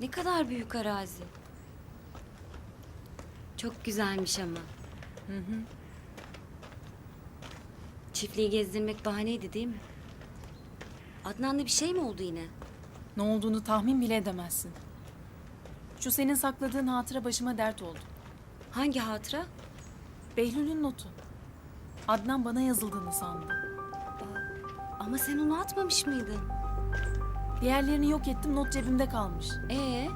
Ne kadar büyük arazi. Çok güzelmiş ama. Hı hı. Çiftliği gezdirmek bahaneydi değil mi? Adnan'la bir şey mi oldu yine? Ne olduğunu tahmin bile edemezsin. Şu senin sakladığın hatıra başıma dert oldu. Hangi hatıra? Behlül'ün notu. Adnan bana yazıldığını sandı. Ama sen onu atmamış mıydın? Diğerlerini yok ettim, not cebimde kalmış. Ee,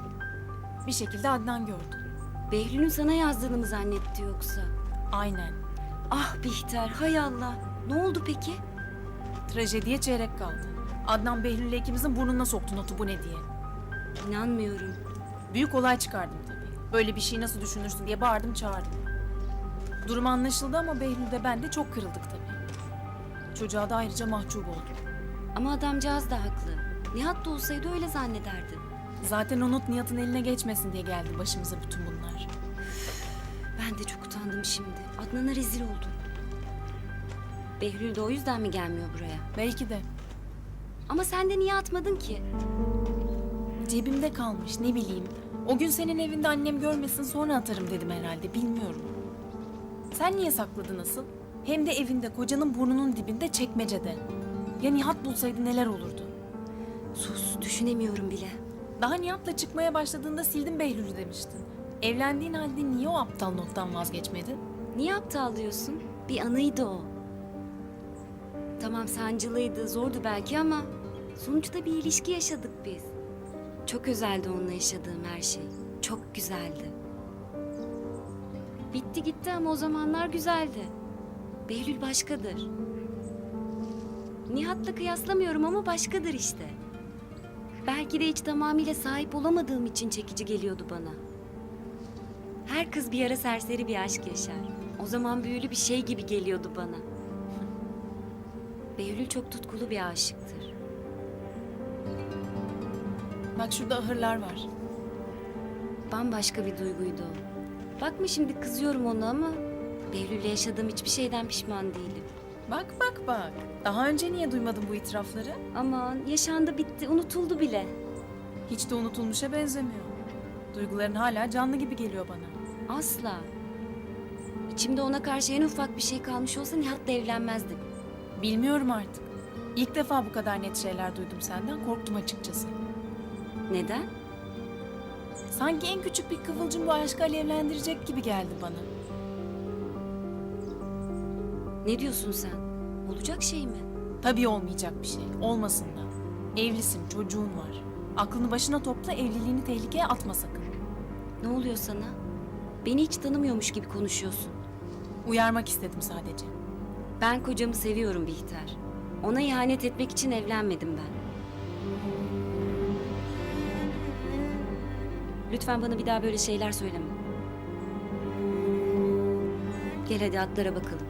Bir şekilde Adnan gördü. Behlül'ün sana yazdığını mı zannetti yoksa? Aynen. Ah Bihter, hay Allah. Ne oldu peki? Trajediye çeyrek kaldı. Adnan Behlül'le ikimizin burnuna soktu notu bu ne diye. İnanmıyorum. Büyük olay çıkardım tabii. Böyle bir şey nasıl düşünürsün diye bağırdım çağırdım. Durum anlaşıldı ama Behlül de ben de çok kırıldık tabii. Çocuğa da ayrıca mahcup oldum. Ama adamcağız da haklı. Nihat da olsaydı öyle zannederdi. Zaten o not Nihat'ın eline geçmesin diye geldi başımıza bütün bunlar. Ben de çok utandım şimdi. Adnan'a rezil oldum. Behlül de o yüzden mi gelmiyor buraya? Belki de. Ama sen de niye atmadın ki? Cebimde kalmış ne bileyim. O gün senin evinde annem görmesin sonra atarım dedim herhalde bilmiyorum. Sen niye sakladın asıl? Hem de evinde kocanın burnunun dibinde çekmecede. Ya Nihat bulsaydı neler olurdu? Sus, düşünemiyorum bile. Daha Nihat'la çıkmaya başladığında sildim Behlül'ü demiştin. Evlendiğin halde niye o aptal nottan vazgeçmedin? Niye aptal diyorsun? Bir anıydı o. Tamam sancılıydı, zordu belki ama sonuçta bir ilişki yaşadık biz. Çok özeldi onunla yaşadığım her şey. Çok güzeldi. Bitti gitti ama o zamanlar güzeldi. Behlül başkadır. Nihat'la kıyaslamıyorum ama başkadır işte. Belki de hiç tamamıyla sahip olamadığım için çekici geliyordu bana. Her kız bir ara serseri bir aşk yaşar. O zaman büyülü bir şey gibi geliyordu bana. Behlül çok tutkulu bir aşıktır. Bak şurada ahırlar var. Bambaşka bir duyguydu o. Bakma şimdi kızıyorum ona ama Behlül'le yaşadığım hiçbir şeyden pişman değilim. Bak bak bak. Daha önce niye duymadın bu itirafları? Aman yaşandı bitti unutuldu bile. Hiç de unutulmuşa benzemiyor. Duyguların hala canlı gibi geliyor bana. Asla. İçimde ona karşı en ufak bir şey kalmış olsa Nihat'la evlenmezdim. Bilmiyorum artık. İlk defa bu kadar net şeyler duydum senden. Korktum açıkçası. Neden? Sanki en küçük bir kıvılcım bu aşkı alevlendirecek gibi geldi bana. Ne diyorsun sen? Olacak şey mi? Tabii olmayacak bir şey. Olmasın da. Evlisin, çocuğun var. Aklını başına topla, evliliğini tehlikeye atma sakın. Ne oluyor sana? Beni hiç tanımıyormuş gibi konuşuyorsun. Uyarmak istedim sadece. Ben kocamı seviyorum Bihter. Ona ihanet etmek için evlenmedim ben. Lütfen bana bir daha böyle şeyler söyleme. Gel hadi atlara bakalım.